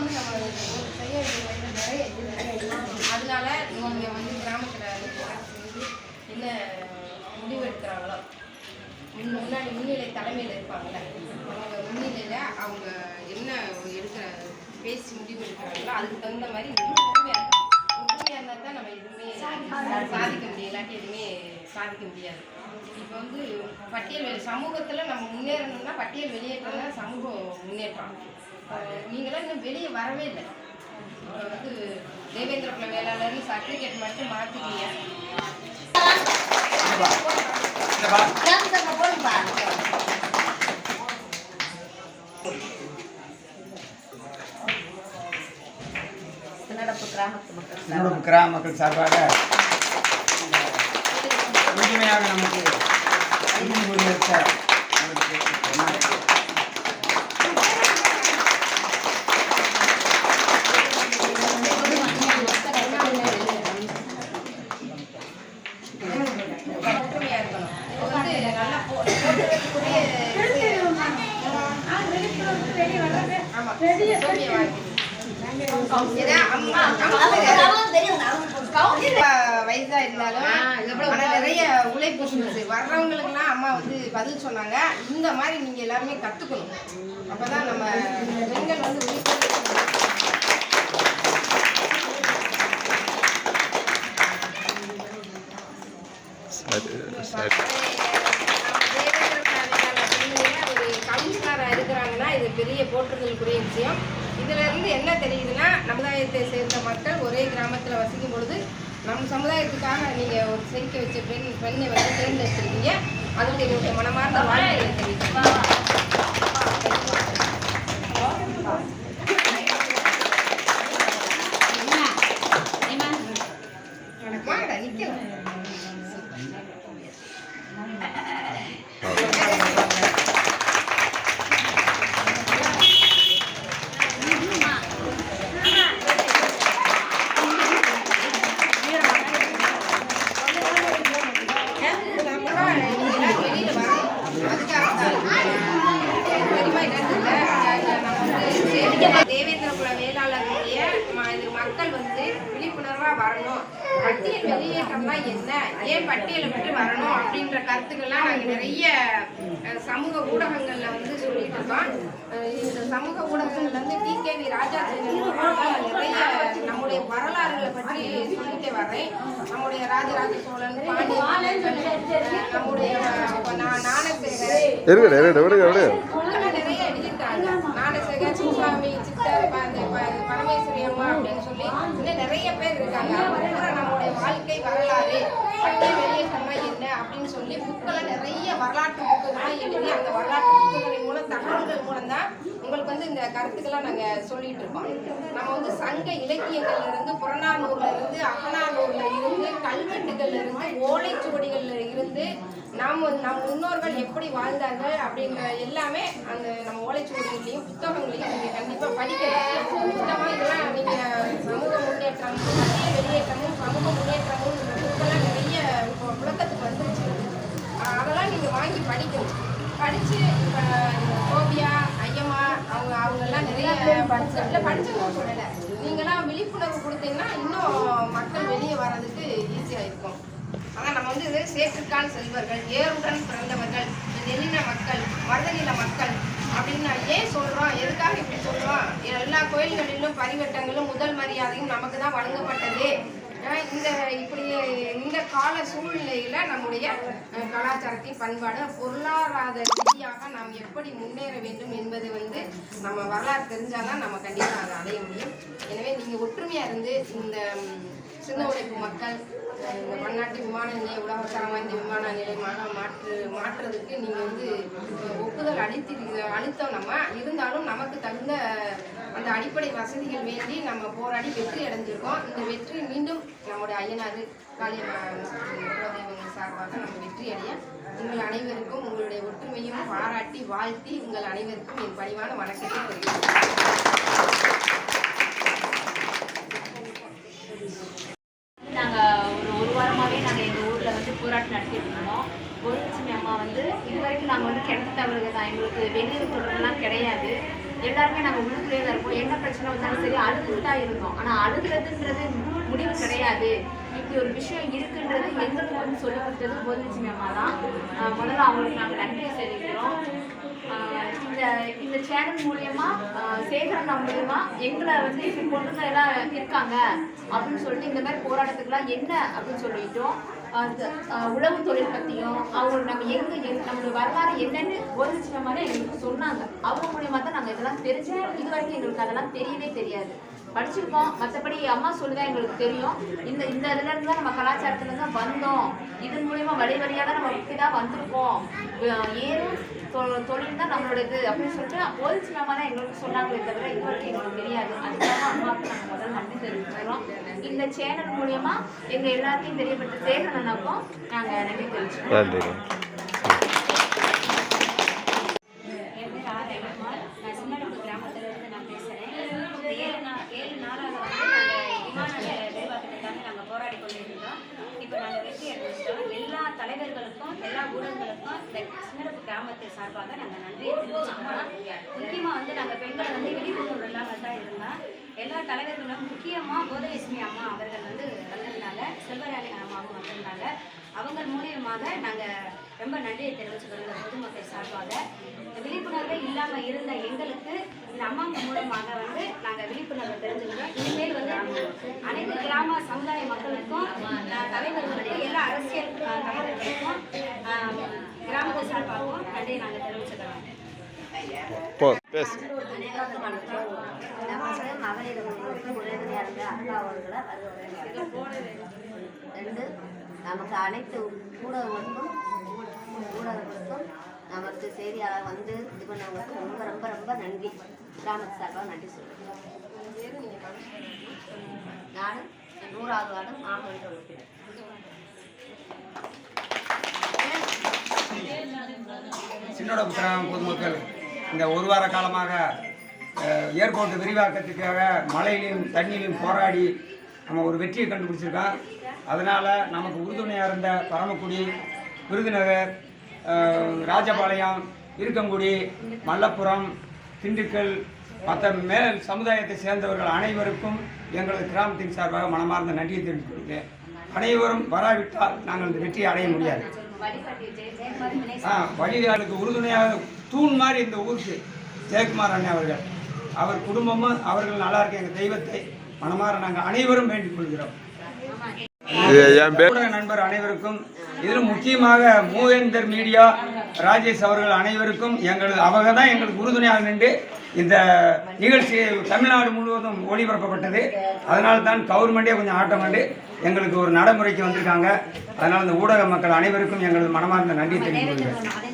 வந்து நம்ம செய்ய வேண்டியது நிறைய அதனால இவங்க வந்து கிராமத்தில் வந்து என்ன முடிவு எடுக்கிறாங்களோ முன்னாடி முன்னிலை தலைமையில் இருப்பாங்கல்ல அவங்க முன்னிலையில் அவங்க என்ன எடுக்கிற பேசி முடிவு எடுக்கிறாங்களோ அதுக்கு தகுந்த மாதிரி நீங்க ஒற்றுமையா இருந்தால் தான் நம்ம எதுவுமே சாதிக்க முடியும். இல்லாட்டி எதுவுமே சாதிக்க முடியாது. இப்போ வந்து பட்டியல் வெளி சமூகத்தில் நம்ம முன்னேறணும்னா பட்டியல் வெளியேற்றம் தான் சமூகம் முன்னேற்றம் நீங்களாம் இன்னும் வெளியே வரவே இல்லை. வந்து தேவேந்திர குல வேளாளர்னு சர்டிஃபிகேட் மட்டும் மாற்றிக்கிங்க கிராமத்துல போடுப்பா நடப்பு கிராமத்து மக்கள் என்னோட கிராம மக்கள் சார்பாக முழுமையாக நமக்கு உறுதிமொழி எடுத்த அவருக்கு நன்றி. ஒற்றுமையா இருக்கணும் இப்போ வந்து நல்லா போ- போட்டுறதுக்குரிய ஆமா சோம்பியை வாங்கி. ஏன்னா அம்மா அம்மா அவங்க பெரியவங்க அவங்க இப்ப வயசா இருந்தாலும் நிறைய உழைப்பு வர்றவங்களுக்குலாம் அம்மா வந்து பதில் சொன்னாங்க. இந்த மாதிரி நீங்க எல்லாருமே கத்துக்கணும். அப்பதான் நம்ம பெண்கள் வந்து விழிப்புணர்வு ஒரு கவுன்சிலரா இருக்கிறாங்கன்னா இது பெரிய போற்றுதலுக்குரிய விஷயம் இதுல இருந்து என்ன தெரியுதுன்னா சமுதாயத்தை சேர்ந்த மக்கள் ஒரே கிராமத்தில் வசிக்கும் பொழுது நம் சமுதாயத்துக்காக நீங்கள் ஒரு செதுக்க வச்ச பெண் பெண்ணை வந்து தேர்ந்தெடுத்திருக்கீங்க. அதுக்கு எங்களுடைய மனமார்ந்த வாழ்க்கையை தெரிவிக்கிறேன் வாங்கடா நிக்கலாம் தேவேந்திர குல இது மக்கள் வந்து விழிப்புணர்வா வரணும். பட்டியல் வெளியேற்றம்னா என்ன? ஏன் பட்டியலை விட்டு வரணும்? அப்படின்ற கருத்துக்கள்லாம் நாங்க நிறைய சமூக ஊடகங்கள்ல வந்து சொல்லிட்டு இருக்கோம். இந்த சமூக ஊடகங்கள்ல வந்து டி கே வி ராஜா நிறைய நம்முடைய வரலாறுகளை பற்றி சொல்லிட்டே வர்றேன். நம்முடைய ராஜராஜ சோழன் பாண்டியன் நம்முடைய அஹ், பேர் நம்மளுடைய வாழ்க்கை வரலாறு வெளியே வெளியேற்றம்னா என்ன அப்படின்னு சொல்லி புக்களை நிறைய வரலாற்று புக்குகள்லாம் எழுதி அந்த வரலாற்று புக்குகளின் மூலம் தகவல்கள் மூலம் தான் உங்களுக்கு வந்து இந்த கருத்துக்கெல்லாம் நாங்க சொல்லிட்டு இருக்கோம். நம்ம வந்து சங்க இலக்கியங்கள்ல இருந்து புறநானூர்ல இருந்து அகநானூர்ல இருந்து கல்வெட்டுகள்ல இருந்து ஓலைச்சுவடிகள்ல இருந்து நாம் நம் முன்னோர்கள் எப்படி வாழ்ந்தார்கள் அப்படின்ற எல்லாமே அந்த நம்ம ஓலைச்சுவடிகளையும் புத்தகங்களையும் நீங்க கண்டிப்பா படிக்கலாம். புத்தகம் இதெல்லாம் நீங்க சமூக முன்னேற்றம் பட்டியல் வெளியேற்றமும் சமூக முன்னேற்றமும் இந்த புக்கெல்லாம் நிறைய இப்போ புழக்கத்துக்கு வந்துருச்சு அஹ் அதெல்லாம் நீங்க வாங்கி படிக்கணும். படிச்சு இப்போ சோபியா ஐயம்மா அவங்க அவங்கெல்லாம் நிறைய படிச்ச படிச்சவங்க சொல்லலை நீங்களாம் விழிப்புணர்வு கொடுத்தீங்கன்னா இன்னும் மக்கள் வெளியே வர்றதுக்கு ஈஸியாக இருக்கும் ஆனால் நம்ம வந்து இது சேற்றுக்கால் செல்வர்கள் ஏருடன் பிறந்தவர்கள் நெல்லின மக்கள் மருதநில மக்கள் அப்படின்னு நான் ஏன் சொல்றோம்? எதுக்காக இப்படி சொல்றோம்? எல்லா கோயில்களிலும் பரிவட்டங்களும் முதல் மரியாதையும் நமக்கு தான் வழங்கப்பட்டது. இந்த இப்படி கால சூழ்நிலையில நம்முடைய கலாச்சாரத்தை கலாச்சாரத்தின் பண்பாடு பொருளாதார ரீதியாக நாம் எப்படி முன்னேற வேண்டும் என்பது வந்து நம்ம வரலாறு தெரிஞ்சாதான் நம்ம கண்டிப்பாக அதை அடைய முடியும். எனவே நீங்க ஒற்றுமையா இருந்து இந்த சின்ன உழைப்பு மக்கள் இந்த பன்னாட்டு விமான நிலைய உலகத்தரம் வாய்ந்த விமான நிலையமாக மாற்று மாற்றுறதுக்கு நீங்கள் வந்து ஒப்புதல் அளித்து அளித்தோம் நம்ம. இருந்தாலும் நமக்கு தகுந்த அந்த அடிப்படை வசதிகள் வேண்டி நம்ம போராடி வெற்றி அடைஞ்சிருக்கோம். இந்த வெற்றி மீண்டும் நம்முடைய ஐயனாறு காளிய குலதெய்வங்கள் சார்பாக நம்ம வெற்றி அடைய உங்கள் அனைவருக்கும் உங்களுடைய ஒற்றுமையும் பாராட்டி வாழ்த்தி உங்கள் அனைவருக்கும் என் பணிவான வணக்கத்தை தெரிவிக்கிறேன் நாங்கள் ஒரு ஒரு வாரமாகவே நாங்கள் எங்கள் ஊரில் வந்து நடத்திட்டு இருந்தோம் குருலட்சுமி அம்மா வந்து இது வரைக்கும் நாங்கள் வந்து கிணத்து தவறுக தான். எங்களுக்கு வெளியில் தொடர்புலாம் கிடையாது. எல்லாருமே நாங்கள் உள்ளுக்குள்ளே தான் இருப்போம் என்ன பிரச்சனை வந்தாலும் சரி அழுதுட்டு தான் இருந்தோம் ஆனால் அழுகிறதுன்றது முடிவு கிடையாது. இப்படி ஒரு விஷயம் இருக்குன்றது எங்களுக்கு வந்து சொல்லி கொடுத்தது போதிலட்சுமி அம்மா தான். முதல்ல அவங்களுக்கு நாங்கள் நன்றி தெரிவிக்கிறோம். இந்த இந்த சேனல் மூலயமா ஆஹ் சேகரண்ணா எங்களை வந்து இப்படி பொண்ணுங்க எல்லாம் இருக்காங்க அப்படின்னு சொல்லிட்டு இந்த மாதிரி போராட்டத்துக்குலாம் என்ன அப்படின்னு சொல்லிட்டோம். அந்த உழவு தொழில் பற்றியும் அவங்க நம்ம எங்க நம்மளோட வரலாறு என்னன்னு போதிச்சுன மாதிரி எங்களுக்கு சொன்னாங்க. அவங்க மூலியமா தான் நாங்கள் இதெல்லாம் தெரிஞ்சுக்கிறோம் இது வரைக்கும் எங்களுக்கு அதெல்லாம் தெரியவே தெரியாது. படிச்சிருக்கோம். மற்றபடி அம்மா சொல்லுதான் எங்களுக்கு தெரியும். இந்த இந்த இதுல இருந்து தான் நம்ம கலாச்சாரத்துல தான் வந்தோம். இது மூலியமா வழி வழியாக தான் நம்ம இப்படி தான் வந்திருக்கோம். ஏறும் தொ- தொழில் தான் நம்மளோட இது அப்படின்னு சொல்லிட்டு போதிச்சு அம்மா தான் எங்களுக்கு சொன்னாங்களே தவிர இது வரைக்கும் எங்களுக்கு தெரியாது. அதுக்காக அம்மாவுக்கு நாங்கள் முதல்ல நன்றி தெரிவிச்சுக்கிறோம். இந்த சேனல் மூலியமா எங்க எல்லாத்தையும் தெரியப்பட்ட சேகரனுக்கும் நாங்கள் நன்றி தெரிவிச்சுக்கிறோம் நன்றி என் பேர் ஆர் ரவிக்குமார் நான் சின்னடப்பு கிராமத்திலிருந்து நான் பேசுகிறேன் ஏழு நாள் ஏழு நாளாக வந்து நாங்கள் விமான விரிவாக்கத்துக்காக நாங்கள் போராடி கொண்டிருந்தோம் இப்போ நாங்கள் வெற்றி அடைஞ்சிட்டோம் எல்லா தலைவர்களுக்கும் எல்லா ஊடகங்களுக்கும் இந்த சின்னடப்பு சார்பாக நாங்கள் நன்றியை தெரிவிச்சுக்கிறோம். முக்கியமாக வந்து நாங்கள் பெண்கள் வந்து விழிப்புணர்வு இல்லாமல் தான் இருந்தோம். எல்லா தலைவர்களும் முக்கியமாக கோதலட்சுமி அம்மா அவர்கள் வந்து வந்ததுனால செல்வராணி அம்மாவும் வந்ததுனால அவங்க மூலியமாக நாங்கள் ரொம்ப நன்றியை தெரிவிச்சுக்கிறோம் இந்த பொதுமக்கள் சார்பாக. இந்த விழிப்புணர்வே இல்லாமல் இருந்த எங்களுக்கு இந்த அம்மாங்க மூலமாக வந்து நாங்கள் விழிப்புணர்வு தெரிஞ்சுக்கிறோம். இனிமேல் வந்து அனைத்து கிராம சமுதாய மக்களுக்கும் தலைவர்களுக்கும் எல்லா அரசியல் தலைவர்களுக்கும் கிராமத்து சார்பாகவும் நன்றியை நாங்கள் தெரிவிச்சுக்கிறோம் பேசு. நமக்கு மகளிர் இருந்த அக்கா அவர்களை ரெண்டு நமக்கு அனைத்து ஊடகங்களுக்கும் ஊடகங்களுக்கும் நமக்கு செய்தியாளர் வந்து இது பண்ணவங்களுக்கு ரொம்ப ரொம்ப ரொம்ப நன்றி. கிராமத்து சார்பாக நன்றி சொல்லுறேன் நானும் நூறாவது வார்டு மாமன்ற உறுப்பினர் என்னோட கிராம பொதுமக்கள் இந்த ஒரு வார காலமாக ஏர்போர்ட் விரிவாக்கத்துக்காக மழையிலையும் தண்ணியிலையும் போராடி நம்ம ஒரு வெற்றியை கண்டுபிடிச்சிருக்கோம். அதனால் நமக்கு உறுதுணையாக இருந்த பரமக்குடி விருதுநகர் ராஜபாளையம் இருக்கங்குடி மல்லப்புரம் திண்டுக்கல் மற்ற மேல் சமுதாயத்தை சேர்ந்தவர்கள் அனைவருக்கும் எங்களது கிராமத்தின் சார்பாக மனமார்ந்த நன்றியை தெரிவித்துக் கொள்கிறேன். அனைவரும் வராவிட்டால் நாங்கள் இந்த வெற்றியை அடைய முடியாது. வழிகாட்டி ஆ வழிகாலுக்கு உறுதுணையாக தூண் மாதிரி இந்த ஊருக்கு ஜெயக்குமார் அண்ணன் அவர்கள். அவர் குடும்பமும் அவர்கள் நல்லா இருக்க எங்கள் தெய்வத்தை மனமாற நாங்கள் அனைவரும் வேண்டிக் கொள்கிறோம். என் பேர் ஊடக நண்பர் அனைவருக்கும் இதில் முக்கியமாக மூவேந்தர் மீடியா ராஜேஷ் அவர்கள் அனைவருக்கும் எங்களது அவங்க தான் எங்களுக்கு உறுதுணையாக நின்று இந்த நிகழ்ச்சி தமிழ்நாடு முழுவதும் ஒளிபரப்பப்பட்டது. அதனால தான் கவர்மெண்ட்டே கொஞ்சம் ஆட்டம் கண்டு எங்களுக்கு ஒரு நடைமுறைக்கு வந்திருக்காங்க. அதனால் இந்த ஊடக மக்கள் அனைவருக்கும் எங்களது மனமார்ந்த நன்றி தெரிவித்துக் கொள்கிறேன்.